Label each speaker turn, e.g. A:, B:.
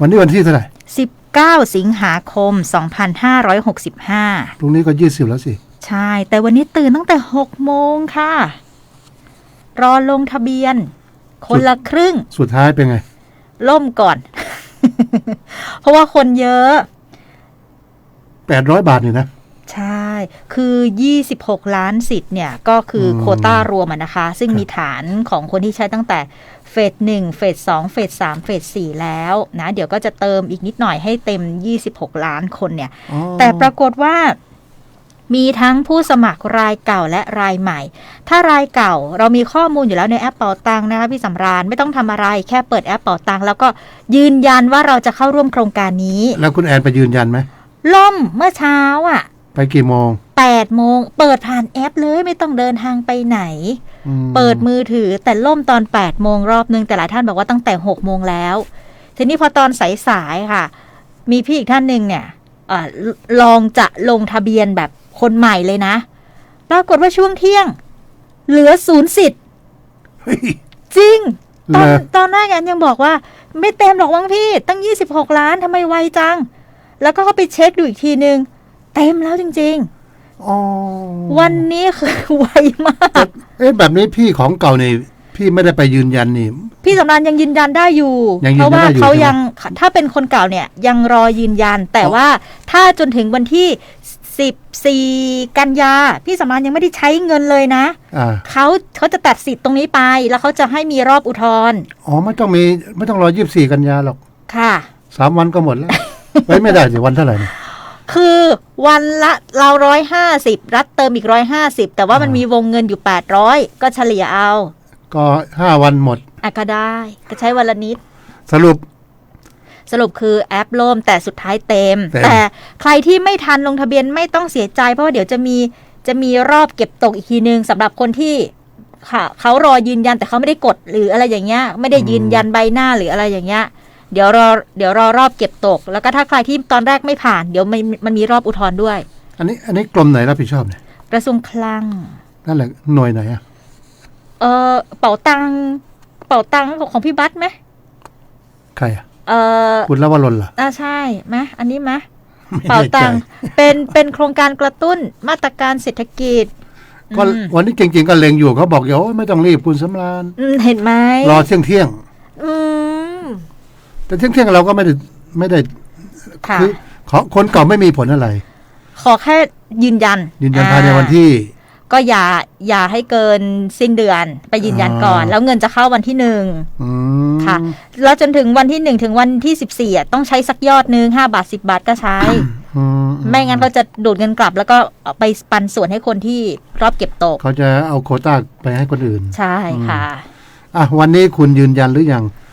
A: วันนี้วันที่เท่าไหร่
B: 19 สิงหาคม 2565
A: พรุ่งนี้ก็ยี่สิบแล้วสิ
B: ใช่ แต่วันนี้ตื่นตั้งแต่ 6 โมงค่ะ รอลงทะเบียน คนละครึ่ง
A: สุดท้ายเป็นไง
B: ล่มก่อน เพราะว่าคนเยอะ
A: แปดร้อยบาทนี่นะ
B: ใช่ คือ 26 ล้านสิทธิ์เนี่ยก็คืออ
A: ม
B: โควต้ารวมอะนะคะ ซึ่ง
A: ครับ
B: มีฐานของคนที่ใช้ตั้งแต่เฟสหนึ่งเฟสสองเฟสสามเฟสสี่แล้วนะเดี๋ยวก็จะเติมอีกนิดหน่อยให้เต็ม 26 ล้านคนเนี่ย
A: อ๋อ
B: แต่ปรากฏว่ามีทั้งผู้สมัครรายเก่าและรายใหม่ ถ้ารายเก่าเรามีข้อมูลอยู่แล้วในแอปเป่าตังนะคะพี่สำราญไม่ต้องทำอะไรแค่เปิดแอปเป่าตังแล้วก็ยืนยันว่าเราจะเข้าร่วมโครงการนี้
A: แล้วคุณแอนไปยืนยันไหม
B: ล่มเมื่อเช้าอะ
A: ไปกี่โมง
B: 8โมงเปิดผ่านแอปเลยไม่ต้องเดินทางไปไหน
A: อืม
B: เปิดมือถือแต่ล่มตอน8โมงรอบนึงแต่หลายท่านบอกว่าตั้งแต่6โมงแล้ว ทีนี้พอตอนสายๆค่ะ มีพี่อีกท่านหนึ่งเนี่ยเออลลองจะลงทะเบียนแบบคนใหม่เลยนะ ปรากฏว่าช่วงเที่ยง เหลือศูนย์สิทธิ์
A: เฮ้ย
B: จริง ตอน
A: เหรอ
B: ตอนแรกแอนยังบอกว่า ไม่เต็มหรอกวังพี่ ตั้ง 26 ล้านทำไมไวจัง แล้วก็เข้าไปเช็คดูอีกทีนึง เต็มแล้วจริง
A: อ๋อ
B: ๆ วันนี้คือ ไวมาก
A: เอ๊ะแบบนี้พี่ของเก่านี่พี่ไม่ได้ไปยืนยันนี่
B: พี่สำรานยังยืนยันได้อยู่
A: ยังยืนยัน
B: เพราะว่า
A: ได้อยู่
B: เขา
A: ใช่ไหม
B: ยังถ้าเป็นคนเก่าเนี่ยยังรอยืนยัน แต่
A: อ๋อ
B: ว่าถ้าจนถึงวันที่ 14 กันยา พี่สำรานยังไม่ได้ใช้เงินเลยนะ
A: อ่า
B: เขาเขาจะตัดสิทธิ์ตรงนี้ไป แล้วเขาจะให้มีรอบอุทธรณ์
A: อ๋อไม่ต้องมีไม่ต้องรอยี่สิบสี่กันยาหรอก
B: ค่ะ
A: สามวันก็หมดแล้ว ไว้ไม่ได้สิวันเท่าไหร่เนี่ย
B: คือวันละเราร้อยห้าสิบรัฐเติมอีกร้อยห้าสิบแต่ว่ามัน
A: อ่ามี
B: มีวงเงินอยู่แปดร้อยก็เฉลี่ยเอา
A: ก็ห้าวันหมด
B: อะก็ได้ ก็ใช้วันละนิด
A: สรุป
B: สรุปคือแอปล่มแต่สุดท้ายเต็ม
A: เต็ม
B: แต่ใครที่ไม่ทันลงทะเบียนไม่ต้องเสียใจ เพราะว่าเดี๋ยวจะมีจะมีรอบเก็บตกอีกทีนึงสำหรับคนที่ค่ะเขารอยืนยันแต่เขาไม่ได้กดหรืออะไรอย่างเงี้ย ไม่ได้ยืนยันใบหน้าหรืออะไรอย่างเงี้ย เดี๋ยวรอเดี๋ยวรอรอบเก็บตก แล้วก็ถ้าใครที่ตอนแรกไม่ผ่าน เดี๋ยวมันมันมีรอบอุทธรณ์ด้วย
A: อันนี้อันนี้กรมไหนรับผิดชอบเนี่ย
B: กระทรวงคลัง
A: นั่นแหละหน่วยไหนอะ
B: เออเป๋าตังเป๋าตังของของพี่บัตไหม
A: ใครอะ
B: เออ
A: คุณละวรนเหรอ
B: อ่าใช่ไหมอันนี้ไหม
A: ไม่
B: เป๋า
A: แน่ใจ
B: ตังเป็นเป็นโครงการกระตุ้นมาตรการเศรษฐกิจ
A: ก็
B: อืม
A: วันนี้จริงๆก็เล็งอยู่เขาบอกอย่าโอ้ยไม่ต้องรีบคุณสำราญ
B: อืมเห็นไหม
A: รอเที่ยงเที่ยง
B: อืม
A: ๆ แต่เที่ยงเที่ยงๆเราก็ไม่ได้ไม่ได้
B: ค่ะ
A: คือขอคนเก่าไม่มีผลอะไร
B: ขอแค่ยืนยัน
A: ยืนยัน
B: อ่
A: ภายในวันที่
B: ก็อย่าอย่าให้เกินสิ้นเดือน ไปยืนยันก่อน
A: อ่า
B: แล้วเงินจะเข้าวันที่หนึ่ง
A: อืม
B: ค่ะ แล้วจนถึงวันที่หนึ่งถึงวันที่สิบสี่อะต้องใช้สักยอดหนึ่งห้าบาทสิบาทก็ใช้
A: อื
B: ไม่งั้นก็จะดูดเงินกลับ แล้วก็เอาไปปันส่วนให้คนที่รอบเก็บตก
A: เขาจะเอาโควต้าไปให้คนอื่น
B: ใช่ค่ะ
A: อะวันนี้คุณยืนยันหรือยัง